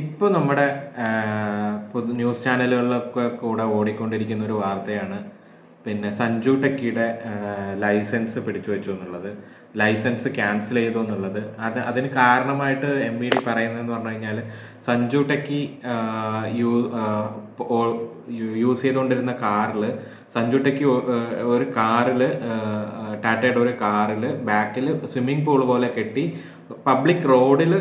ഇപ്പോൾ നമ്മുടെ പൊതു ന്യൂസ് ചാനലുകളിലൊക്കെ കൂടെ ഓടിക്കൊണ്ടിരിക്കുന്ന ഒരു വാർത്തയാണ് പിന്നെ സഞ്ജു ടെക്കിയുടെ ലൈസൻസ് പിടിച്ചു വെച്ചു എന്നുള്ളത് ലൈസൻസ് ക്യാൻസൽ ചെയ്തു എന്നുള്ളത്. അത് അതിന് കാരണമായിട്ട് എം വി ഡി പറയുന്നതെന്ന് പറഞ്ഞു കഴിഞ്ഞാൽ സഞ്ജു ടെക്കി യൂസ് ചെയ്തുകൊണ്ടിരുന്ന കാറിൽ സഞ്ജു ടെക്കി ഒരു കാറിൽ ടാറ്റയുടെ ഒരു കാറിൽ ബാക്കിൽ സ്വിമ്മിംഗ് പൂൾ പോലെ കെട്ടി പബ്ലിക് റോഡിൽ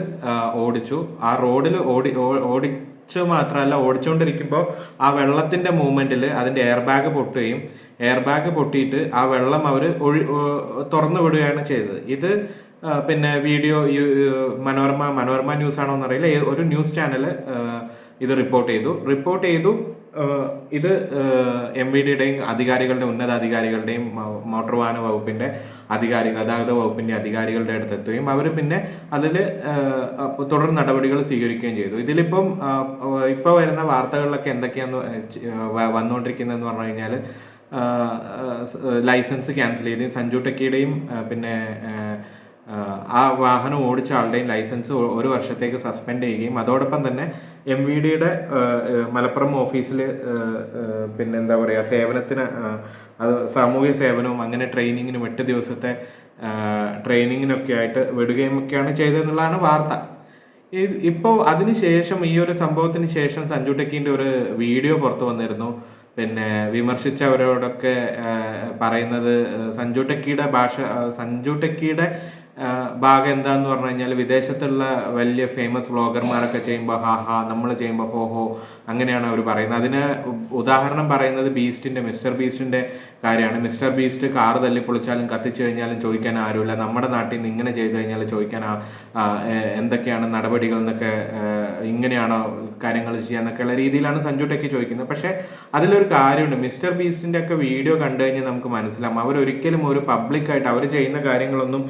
ഓടിച്ചു. ആ റോഡിൽ ഓടി ഓടിച്ചു മാത്രമല്ല ഓടിച്ചുകൊണ്ടിരിക്കുമ്പോൾ ആ വെള്ളത്തിന്റെ മൂവ്മെന്റിൽ അതിന്റെ എയർ ബാഗ് പൊട്ടുകയും എയർ ബാഗ് പൊട്ടിയിട്ട് ആ വെള്ളം അവർ ഒഴി തുറന്നു വിടുകയാണ് ചെയ്തത്. ഇത് പിന്നെ വീഡിയോ മനോരമ മനോരമ ന്യൂസ് ആണോ എന്നറിയില്ല ഒരു ന്യൂസ് ചാനൽ ഇത് റിപ്പോർട്ട് ചെയ്തു. റിപ്പോർട്ട് ചെയ്തു. ഇത് എം വി ഡിയുടെയും അധികാരികളുടെയും ഉന്നതാധികാരികളുടെയും മോട്ടോർ വാഹന വകുപ്പിന്റെ അധികാരി ഗതാഗത വകുപ്പിന്റെ അധികാരികളുടെ അടുത്ത് എത്തുകയും അവർ പിന്നെ അതിൽ തുടർ നടപടികൾ സ്വീകരിക്കുകയും ചെയ്തു. ഇതിലിപ്പം ഇപ്പോൾ വരുന്ന വാർത്തകളിലൊക്കെ എന്തൊക്കെയാന്ന് വന്നുകൊണ്ടിരിക്കുന്നതെന്ന് പറഞ്ഞു കഴിഞ്ഞാൽ ലൈസൻസ് ക്യാൻസൽ ചെയ്ത് സഞ്ജു ടെക്കിയുടെയും പിന്നെ ആ, വാഹനം ഓടിച്ച ആളുടെയും ലൈസൻസ് ഒരു വർഷത്തേക്ക് സസ്പെൻഡ് ചെയ്യുകയും അതോടൊപ്പം തന്നെ എം വി ഡിയുടെ മലപ്പുറം ഓഫീസിൽ പിന്നെ എന്താ പറയുക സേവനത്തിന് അത് സാമൂഹ്യ സേവനവും അങ്ങനെ ട്രെയിനിങ്ങിനും എട്ട് ദിവസത്തെ ട്രെയിനിങ്ങിനൊക്കെ ആയിട്ട് വിടുകയും ഒക്കെയാണ് ചെയ്തതെന്നുള്ളതാണ് വാർത്ത. ഇപ്പോൾ അതിനുശേഷം ഈ ഒരു സംഭവത്തിന് ശേഷം സഞ്ജു ടെക്കിന്റെ ഒരു വീഡിയോ പുറത്തു വന്നിരുന്നു. പിന്നെ വിമർശിച്ചവരോടൊക്കെ പറയുന്നത് സഞ്ജു ടെക്കിയുടെ ഭാഷ സഞ്ജു ടെക്കിയുടെ ഭാഗം എന്താന്ന് പറഞ്ഞു കഴിഞ്ഞാൽ വിദേശത്തുള്ള വലിയ ഫേമസ് വ്ളോഗർമാരൊക്കെ ചെയ്യുമ്പോൾ ഹാ ഹാ നമ്മൾ ചെയ്യുമ്പോൾ ഹോ ഹോ അങ്ങനെയാണ് അവർ പറയുന്നത്. അതിന് ഉദാഹരണം പറയുന്നത് ബീസ്റ്റിന്റെ മിസ്റ്റർ ബീസ്റ്റിന്റെ കാര്യമാണ്. മിസ്റ്റർ ബീസ്റ്റ് കാർ തല്ലി പൊളിച്ചാലും കത്തിച്ചു കഴിഞ്ഞാലും ചോദിക്കാൻ ആരുമില്ല. നമ്മുടെ നാട്ടിൽ നിന്ന് ഇങ്ങനെ ചെയ്തു കഴിഞ്ഞാൽ ചോദിക്കാൻ എന്തൊക്കെയാണ് നടപടികൾ എന്നൊക്കെ ഇങ്ങനെയാണോ കാര്യങ്ങൾ ചെയ്യാന്നൊക്കെയുള്ള രീതിയിലാണ് സഞ്ജു ടെക്കി ചോദിക്കുന്നത്. പക്ഷേ അതിലൊരു കാര്യമുണ്ട്. മിസ്റ്റർ ബീസ്റ്റിന്റെ ഒക്കെ വീഡിയോ കണ്ടു കഴിഞ്ഞാൽ നമുക്ക് മനസ്സിലാവും. അവരൊരിക്കലും ഒരു പബ്ലിക്കായിട്ട് അവർ ചെയ്യുന്ന കാര്യങ്ങളൊന്നും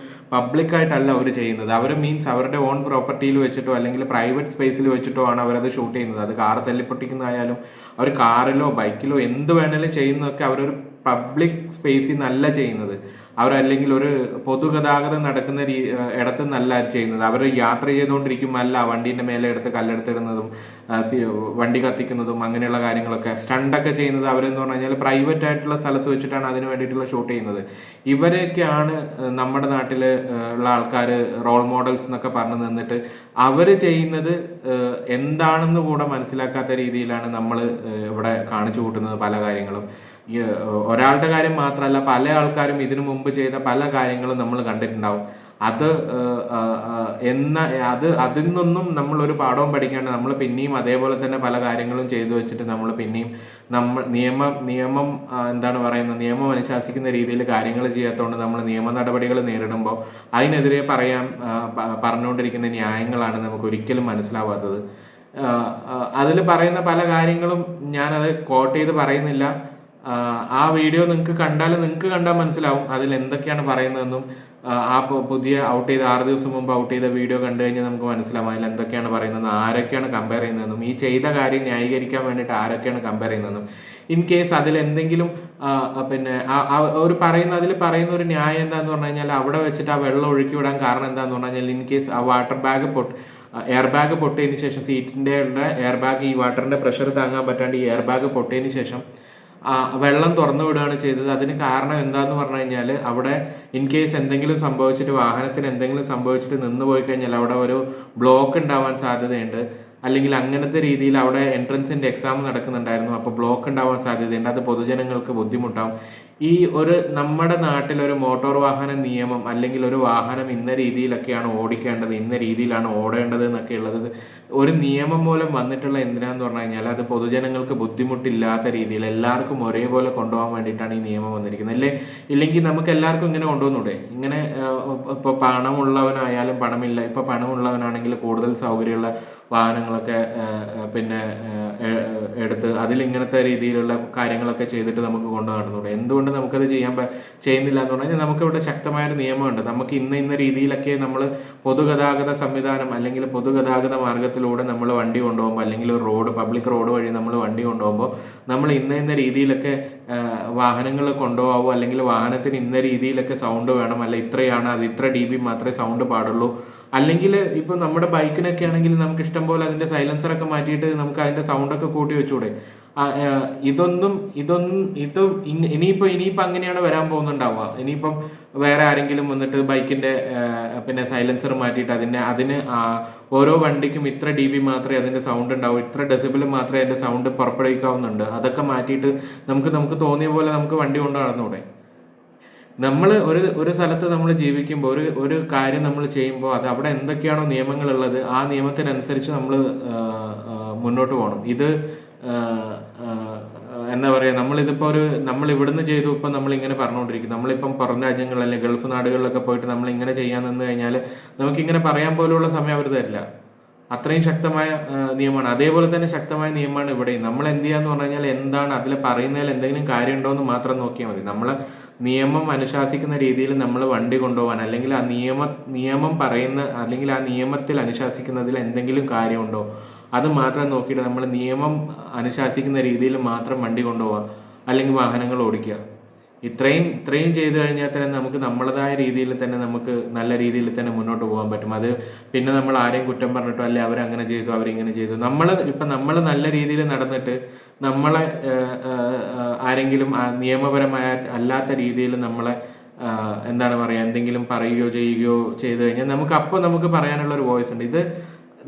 പബ്ലിക്കായിട്ടല്ല അവർ ചെയ്യുന്നത്. അവർ മീൻസ് അവരുടെ ഓൺ പ്രോപ്പർട്ടിയിൽ വെച്ചിട്ടോ അല്ലെങ്കിൽ പ്രൈവറ്റ് സ്പേസിൽ വെച്ചിട്ടോ ആണ് അവരത് ഷൂട്ട് ചെയ്യുന്നത്. അത് കാർ തല്ലിപ്പൊട്ടിക്കുന്നതായാലും അവർ കാറിലോ ബൈക്കിലോ എന്ത് വേണേലും ചെയ്യുന്നതൊക്കെ അവരൊരു പബ്ലിക് സ്പേസിൽ നിന്നല്ല ചെയ്യുന്നത്. അവരല്ലെങ്കിൽ ഒരു പൊതുഗതാഗതം നടക്കുന്ന രീ ഇടത്ത് നിന്നല്ല ചെയ്യുന്നത്. അവർ യാത്ര ചെയ്തുകൊണ്ടിരിക്കുമ്പോൾ അല്ല വണ്ടീന്റെ മേലെ എടുത്ത് കല്ലെടുത്തിടുന്നതും വണ്ടി കത്തിക്കുന്നതും അങ്ങനെയുള്ള കാര്യങ്ങളൊക്കെ. സ്റ്റണ്ടൊക്കെ ചെയ്യുന്നത് അവരെന്ന് പറഞ്ഞു കഴിഞ്ഞാൽ പ്രൈവറ്റ് ആയിട്ടുള്ള സ്ഥലത്ത് വെച്ചിട്ടാണ് അതിന് വേണ്ടിയിട്ടുള്ള ഷൂട്ട് ചെയ്യുന്നത്. ഇവരെയൊക്കെയാണ് നമ്മുടെ നാട്ടിൽ ഉള്ള ആൾക്കാർ റോൾ മോഡൽസ് എന്നൊക്കെ പറഞ്ഞു നിന്നിട്ട് അവർ ചെയ്യുന്നത് എന്താണെന്ന് കൂടെ മനസ്സിലാക്കാത്ത രീതിയിലാണ് നമ്മൾ ഇവിടെ കാണിച്ചു കൂട്ടുന്നത് പല കാര്യങ്ങളും. ഒരാളുടെ കാര്യം മാത്രമല്ല പല ആൾക്കാരും ഇതിനു മുമ്പ് ചെയ്ത പല കാര്യങ്ങളും നമ്മൾ കണ്ടിട്ടുണ്ടാവും. അത് എന്ന അത് അതിൽ നിന്നും നമ്മൾ ഒരു പാഠവും പഠിക്കാണ്ട് നമ്മൾ പിന്നെയും അതേപോലെ തന്നെ പല കാര്യങ്ങളും ചെയ്തു വെച്ചിട്ട് നമ്മൾ പിന്നെയും നമ്മൾ നിയമം നിയമം എന്താണ് പറയുന്നത് നിയമം അനുശാസിക്കുന്ന രീതിയിൽ കാര്യങ്ങൾ ചെയ്യാത്തതുകൊണ്ട് നമ്മൾ നിയമ നടപടികൾ നേരിടുമ്പോൾ അതിനെതിരെ പറയാൻ പറഞ്ഞുകൊണ്ടിരിക്കുന്ന ന്യായങ്ങളാണ് നമുക്ക് ഒരിക്കലും മനസ്സിലാവാത്തത്. അതിൽ പറയുന്ന പല കാര്യങ്ങളും ഞാനത് കോട്ട് ചെയ്ത് പറയുന്നില്ല. ആ, വീഡിയോ നിങ്ങൾക്ക് കണ്ടാൽ നിങ്ങൾക്ക് കണ്ടാൽ മനസ്സിലാവും അതിൽ എന്തൊക്കെയാണ് പറയുന്നതെന്നും ആ, പുതിയ ഔട്ട് ചെയ്ത ആറ് ദിവസം മുമ്പ് ഔട്ട് ചെയ്ത വീഡിയോ കണ്ടു കഴിഞ്ഞാൽ നമുക്ക് മനസ്സിലാവും അതിൽ എന്തൊക്കെയാണ് പറയുന്നത് ആരൊക്കെയാണ് കമ്പയർ ചെയ്യുന്നതെന്നും ഈ ചെയ്ത കാര്യം ന്യായീകരിക്കാൻ വേണ്ടിയിട്ട് ആരൊക്കെയാണ് കമ്പയർ ചെയ്യുന്നതെന്നും. ഇൻ കേസ് അതിൽ എന്തെങ്കിലും പിന്നെ ഒരു പറയുന്ന അതിൽ പറയുന്ന ഒരു ന്യായം എന്താന്ന് പറഞ്ഞു കഴിഞ്ഞാൽ അവിടെ വെച്ചിട്ട് ആ വെള്ളം ഒഴുക്കി വിടാൻ കാരണം എന്താന്ന് പറഞ്ഞു കഴിഞ്ഞാൽ ഇൻ കേസ് ആ വാട്ടർ ബാഗ് പൊട്ട് എയർ ബാഗ് പൊട്ടിയതിന് ശേഷം സീറ്റിന്റെ എയർ ബാഗ് ഈ വാട്ടറിന്റെ പ്രഷർ താങ്ങാൻ പറ്റാണ്ട് ഈ എയർ ബാഗ് പൊട്ടിയതിന് ശേഷം വെള്ളം തുറന്നു വിടുകയാണ് ചെയ്തത്. അതിന് കാരണം എന്താന്ന് പറഞ്ഞു കഴിഞ്ഞാൽ അവിടെ ഇൻ കേസ് എന്തെങ്കിലും സംഭവിച്ചിട്ട് വാഹനത്തിന് എന്തെങ്കിലും സംഭവിച്ചിട്ട് നിന്ന് പോയി കഴിഞ്ഞാൽ അവിടെ ഒരു ബ്ലോക്ക് ഉണ്ടാവാൻ സാധ്യതയുണ്ട്. അല്ലെങ്കിൽ അങ്ങനത്തെ രീതിയിൽ അവിടെ എൻട്രൻസിന്റെ എക്സാം നടക്കുന്നുണ്ടായിരുന്നു. അപ്പോൾ ബ്ലോക്ക് ഉണ്ടാവാൻ സാധ്യതയുണ്ട്. അത് പൊതുജനങ്ങൾക്ക് ബുദ്ധിമുട്ടാവും. ഈ ഒരു നമ്മുടെ നാട്ടിൽ ഒരു മോട്ടോർ വാഹന നിയമം അല്ലെങ്കിൽ ഒരു വാഹനം ഇന്ന രീതിയിലൊക്കെയാണ് ഓടിക്കേണ്ടത് ഇന്ന രീതിയിലാണ് ഓടേണ്ടത് എന്നൊക്കെ ഉള്ളത്. ഒരു നിയമം മൂലം വന്നിട്ടുള്ള എന്തിനാന്ന് പറഞ്ഞു കഴിഞ്ഞാൽ അത് പൊതുജനങ്ങൾക്ക് ബുദ്ധിമുട്ടില്ലാത്ത രീതിയിൽ എല്ലാവർക്കും ഒരേപോലെ കൊണ്ടുപോകാൻ വേണ്ടിയിട്ടാണ് ഈ നിയമം വന്നിരിക്കുന്നത്. അല്ലേ? ഇല്ലെങ്കിൽ നമുക്ക് എല്ലാവർക്കും ഇങ്ങനെ കൊണ്ടുവന്നൂടെ ഇങ്ങനെ ഇപ്പോൾ പണമുള്ളവനായാലും പണമില്ല ഇപ്പോൾ പണമുള്ളവനാണെങ്കിൽ കൂടുതൽ സൗകര്യമുള്ള വാഹനങ്ങളൊക്കെ പിന്നെ എടുത്ത് അതിലിങ്ങനത്തെ രീതിയിലുള്ള കാര്യങ്ങളൊക്കെ ചെയ്തിട്ട് നമുക്ക് കൊണ്ടു നടന്നൂടെ എന്തുകൊണ്ട് നമുക്കത് ചെയ്യാൻ ചെയ്യുന്നില്ല എന്ന് പറഞ്ഞാൽ നമുക്കിവിടെ ശക്തമായൊരു നിയമമുണ്ട്. നമുക്ക് ഇന്ന ഇന്ന രീതിയിലൊക്കെ നമ്മൾ പൊതുഗതാഗത സംവിധാനം അല്ലെങ്കിൽ പൊതുഗതാഗത മാർഗത്തിലൂടെ നമ്മൾ വണ്ടി കൊണ്ടുപോകുമ്പോൾ അല്ലെങ്കിൽ റോഡ് പബ്ലിക് റോഡ് വഴി നമ്മൾ വണ്ടി കൊണ്ടുപോകുമ്പോൾ നമ്മൾ ഇന്ന ഇന്ന രീതിയിലൊക്കെ വാഹനങ്ങൾ കൊണ്ടുപോകാവോ അല്ലെങ്കിൽ വാഹനത്തിന് ഇന്ന രീതിയിലൊക്കെ സൗണ്ട് വേണം അല്ല ഇത്രയാണ് അത് ഇത്ര ഡി ബി മാത്രമേ സൗണ്ട് പാടുള്ളൂ അല്ലെങ്കിൽ ഇപ്പോൾ നമ്മുടെ ബൈക്കിനൊക്കെ ആണെങ്കിൽ നമുക്ക് ഇഷ്ടം പോലെ അതിന്റെ സൈലൻസറൊക്കെ മാറ്റിയിട്ട് നമുക്ക് അതിന്റെ സൗണ്ടൊക്കെ കൂട്ടി വെച്ചൂടെ? ഇതൊന്നും ഇതൊന്നും ഇത് ഇനി- ഇനിയിപ്പോ ഇനിയിപ്പോ അങ്ങനെയാണ് വരാൻ പോകുന്നുണ്ടാവുക. ഇനിയിപ്പം വേറെ ആരെങ്കിലും വന്നിട്ട് ബൈക്കിന്റെ പിന്നെ സൈലൻസർ മാറ്റിയിട്ട് അതിനെ അതിന് ഓരോ വണ്ടിക്കും ഇത്ര ഡി ബി മാത്രമേ അതിന്റെ സൗണ്ട് ഉണ്ടാവൂ ഇത്ര ഡെസിബിൾ മാത്രമേ അതിന്റെ സൗണ്ട് പുറപ്പെടുവിക്കാവുന്നുണ്ട്. അതൊക്കെ മാറ്റിയിട്ട് നമുക്ക് നമുക്ക് തോന്നിയ പോലെ നമുക്ക് വണ്ടി കൊണ്ട് നടന്നൂടെ നമ്മൾ ഒരു ഒരു സ്ഥലത്ത് നമ്മൾ ജീവിക്കുമ്പോൾ ഒരു ഒരു കാര്യം നമ്മൾ ചെയ്യുമ്പോൾ അത് അവിടെ എന്തൊക്കെയാണോ നിയമങ്ങളുള്ളത് ആ നിയമത്തിനനുസരിച്ച് നമ്മൾ മുന്നോട്ട് പോകണം. ഇത് എന്താ പറയുക നമ്മളിതിപ്പോൾ ഒരു നമ്മൾ ഇവിടുന്ന് ചെയ്തു ഇപ്പം നമ്മൾ ഇങ്ങനെ പറഞ്ഞുകൊണ്ടിരിക്കും നമ്മളിപ്പം പുറം രാജ്യങ്ങളിൽ അല്ലെങ്കിൽ ഗൾഫ് നാടുകളിലൊക്കെ പോയിട്ട് നമ്മൾ ഇങ്ങനെ ചെയ്യാൻ നിന്ന് കഴിഞ്ഞാൽ നമുക്കിങ്ങനെ പറയാൻ പോലുള്ള സമയം അവർ തരില്ല. അത്രയും ശക്തമായ നിയമമാണ്. അതേപോലെ തന്നെ ശക്തമായ നിയമമാണ് ഇവിടെയും നമ്മൾ എന്ത് ചെയ്യാന്ന് പറഞ്ഞു കഴിഞ്ഞാൽ എന്താണ് അതിൽ പറയുന്നതിൽ എന്തെങ്കിലും കാര്യമുണ്ടോ എന്ന് മാത്രം നോക്കിയാൽ മതി. നമ്മൾ നിയമം അനുശാസിക്കുന്ന രീതിയിൽ നമ്മൾ വണ്ടി കൊണ്ടുപോകാൻ അല്ലെങ്കിൽ ആ നിയമ നിയമം പറയുന്ന അല്ലെങ്കിൽ ആ നിയമത്തിൽ അനുശാസിക്കുന്നതിൽ എന്തെങ്കിലും കാര്യമുണ്ടോ അത് മാത്രം നോക്കിയിട്ട് നമ്മൾ നിയമം അനുശാസിക്കുന്ന രീതിയിൽ മാത്രം വണ്ടി കൊണ്ടുപോവുക അല്ലെങ്കിൽ വാഹനങ്ങൾ ഓടിക്കുക. ഇത്രയും ഇത്രയും ചെയ്തു കഴിഞ്ഞാൽ തന്നെ നമുക്ക് നമ്മളതായ രീതിയിൽ തന്നെ നമുക്ക് നല്ല രീതിയിൽ തന്നെ മുന്നോട്ട് പോകാൻ പറ്റും. അത് പിന്നെ നമ്മൾ ആരെയും കുറ്റം പറഞ്ഞിട്ടോ അല്ലെ അവരങ്ങനെ ചെയ്തു അവരിങ്ങനെ ചെയ്തു. നമ്മൾ ഇപ്പം നമ്മൾ നല്ല രീതിയിൽ നടന്നിട്ട് നമ്മളെ ആരെങ്കിലും നിയമപരമായ അല്ലാത്ത രീതിയിൽ നമ്മളെ എന്താണ് പറയുക എന്തെങ്കിലും പറയുകയോ ചെയ്യുകയോ ചെയ്തു കഴിഞ്ഞാൽ നമുക്ക് അപ്പോൾ നമുക്ക് പറയാനുള്ള ഒരു വോയിസ് ഉണ്ട്. ഇത്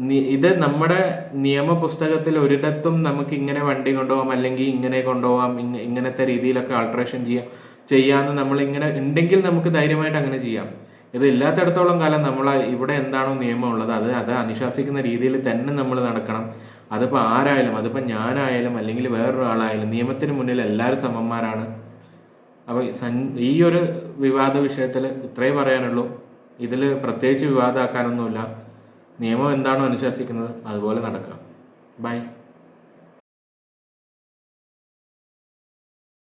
ഇത് നമ്മുടെ നിയമ പുസ്തകത്തിൽ ഒരിടത്തും നമുക്ക് ഇങ്ങനെ വണ്ടി കൊണ്ടുപോകാം അല്ലെങ്കിൽ ഇങ്ങനെ കൊണ്ടുപോകാം ഇങ്ങ- ഇങ്ങനത്തെ രീതിയിലൊക്കെ ആൾട്രേഷൻ ചെയ്യാം ചെയ്യാന്ന് നമ്മൾ ഇങ്ങനെ ഉണ്ടെങ്കിൽ നമുക്ക് ധൈര്യമായിട്ട് അങ്ങനെ ചെയ്യാം. ഇത് ഇല്ലാത്തടത്തോളം കാലം നമ്മൾ ഇവിടെ എന്താണോ നിയമം ഉള്ളത് അത് അത് അനുശാസിക്കുന്ന രീതിയിൽ തന്നെ നമ്മൾ നടക്കണം. അതിപ്പോൾ ആരായാലും അതിപ്പോൾ ഞാനായാലും അല്ലെങ്കിൽ വേറൊരാളായാലും നിയമത്തിന് മുന്നിൽ എല്ലാവരും സമന്മാരാണ്. അപ്പോൾ ഈ ഒരു വിവാദ വിഷയത്തിൽ ഇത്രേ പറയാനുള്ളൂ. ഇതിൽ പ്രത്യേകിച്ച് വിവാദമാക്കാനൊന്നുമില്ല നിയമം എന്താണോ അനുശാസിക്കുന്നത് അതുപോലെ നടക്കുക ബൈ.